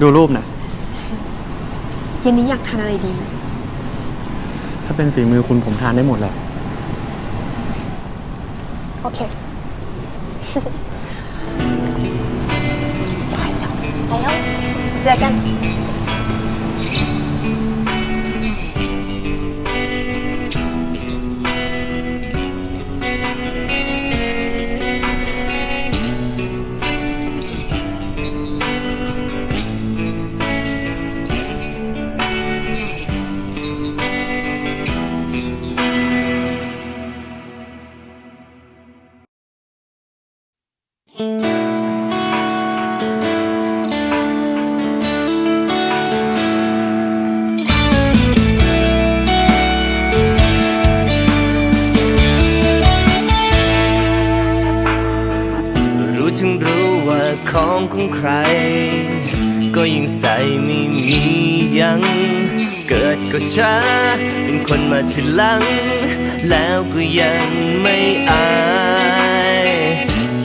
ดูรูปนะเย็นนี้อยากทานอะไรดี ถ้าเป็นฝีมือคุณผมทานได้หมดแหละ โอเค ไปแล้วไปแล้วเจอกัน รู้ทั้งรู้ว่าของของใคร ก็ยังใส่ไม่มียัง เกิดก็ช้า เป็นคนมาทีหลัง แล้วก็ยังไม่อาย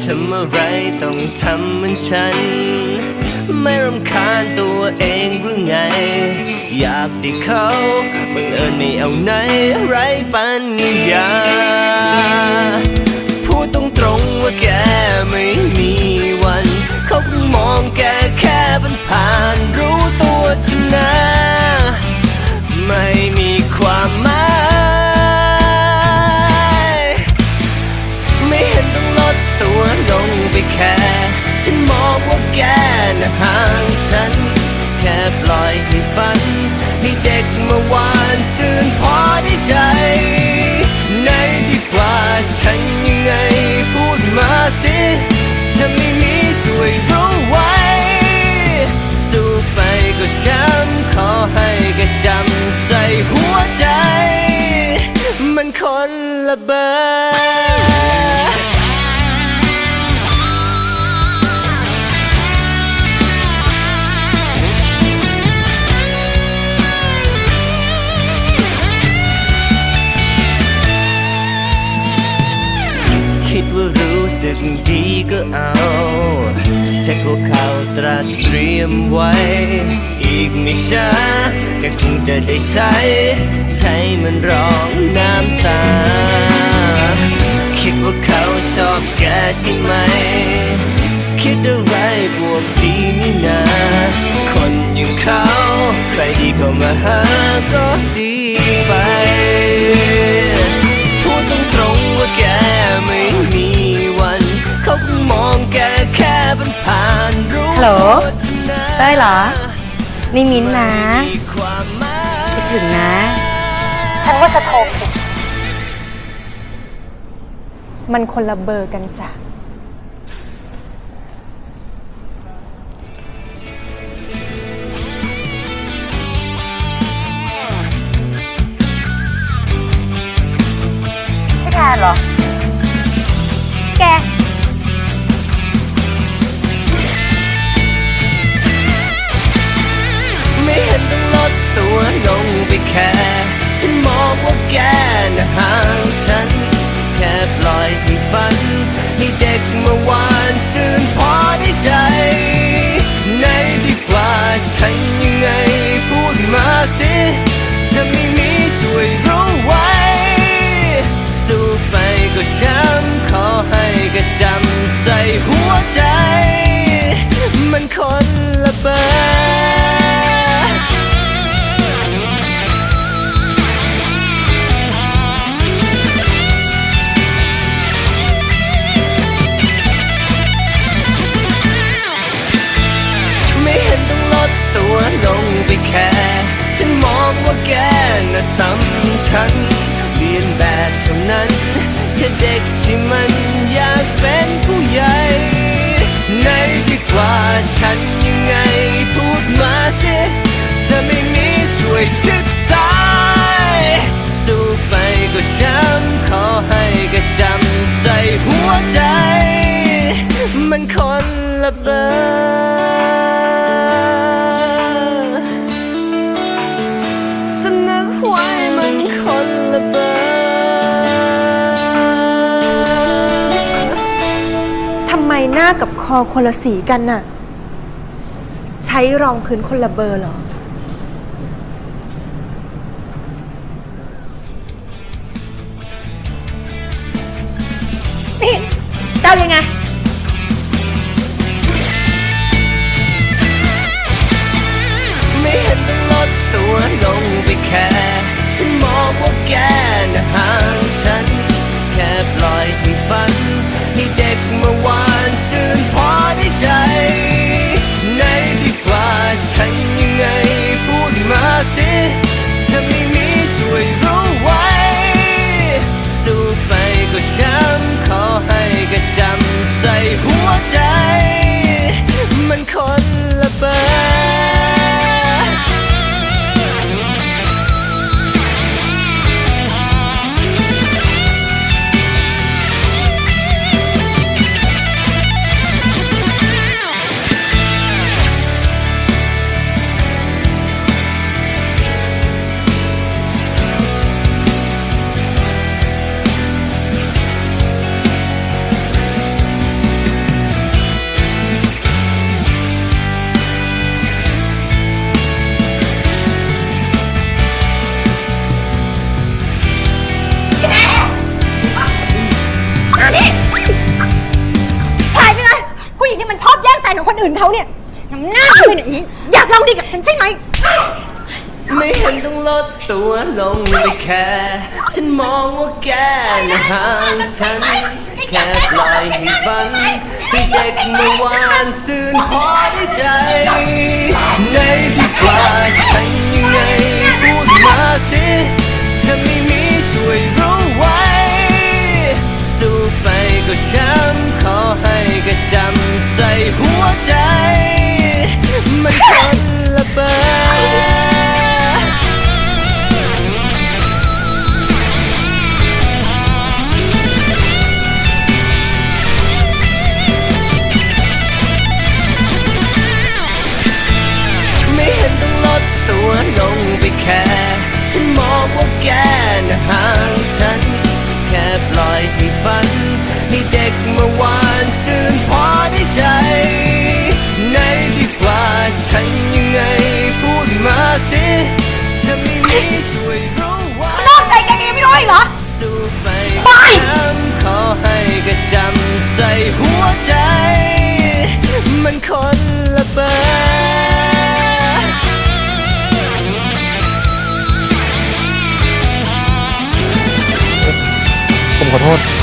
ทำอะไรต้องทำเหมือนฉัน ไม่รำคาญตัวเองหรือไง อยากได้เขาบังเอิญไม่เอาไหนไรปัญญา พูดตรงว่าแกไม่มีวัน เขาคงมองแกแค่เป็นผ่านรู้ตัวเธอนะ ไม่มีความหมายไม่เห็นต้องลดตัวลงไปแค่ ฉันมองว่าแกน่ะห่างฉัน แค่ปล่อยให้ฝันให้เด็กเมื่อวานซื่นพอ สิถ้าไม่มีช่วยรู้ไว้ สู้ไปก็ช้ำขอให้แกจำใส่หัวใจ มันคนละเบอร์ สึกดีก็เอาใช้พวกเขาตรัสเตรียมไว้ อีกไม่ช้าก็คงจะได้ใช้ ใช้มันร้องน้ำตา คิดว่าเขาชอบแกใช่ไหม คิดอะไรบวกดีนี่นาคนอย่างเขา ใครดีเข้ามาหาก็ดีไป ลโหลตัวเธอนะได้เหรอ นี่มิ้นท์นะไม่มีความหมายคิดถึงนะ ฉันว่าจะโทรผิดมันคนละเบอร์กันจ้ะ ฉัน แค่ปล่อยให้ฝันให้เด ว่าแกน่ะต่ำฉันเรียนแบบเท่านั้นแค่เด็กที่มันอยากเป็นผู้ใหญ่ในดีกว่าฉันยังไงพูดมาสิจะไม่มีช่วยชึ หน้ากับคอคนละสีกันน่ะ ใช้รองพื้นคนละเบอร์เหรอ นี่เจ้ายังไง ไม่เห็นต้องลดตัวลงไปแค่ ฉันมองว่าแกน่ะห่างฉัน แค่ปล่อยให้ฝัน นชอบแฟนของคนอื่นเขาเนี่ยน้ำหน้ามันเป็นอย่างนี้ อยากลองดีกับฉันใช่ไหม ไม่เห็นต้องลดตัวลงไปแค่ ฉันมองว่าแกนะห่างฉัน แค่ปล่อยให้ฝันให้เด็กเมื่อวานซื่นพอได้ใจในดีกว่าฉันยังไงพูดมาสิถ้าไม่มีช่วยรู้ไว้ สู้ไปก็ช้ำขอให้กระจำใส่หัว ดมาสิถ้าไม่มีช่วยรู้ไว้นอกใจแกเองไม่รู้อีกเหรอ สู้ไปไปช้ำขอให้กระจำใส่หัวใจ มันคนละเบอร์ผมขอโทษ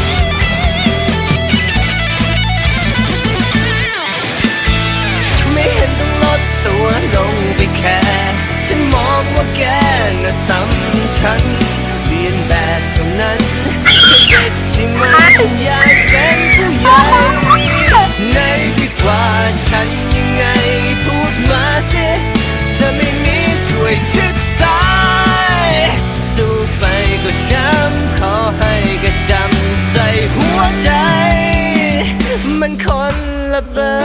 ว่าแกน่ะตำฉันเรียนแบบเท่านั้นแค่เด็กที่มันอยากเป็นผู้ใหญ่ในดีกว่าฉันยังไงพูดมาสิถ้าไม่มีช่วยชิดซ้ายสู้ไปก็ช้ำขอให้กระจำใส่หัวใจ มันคนละเบอ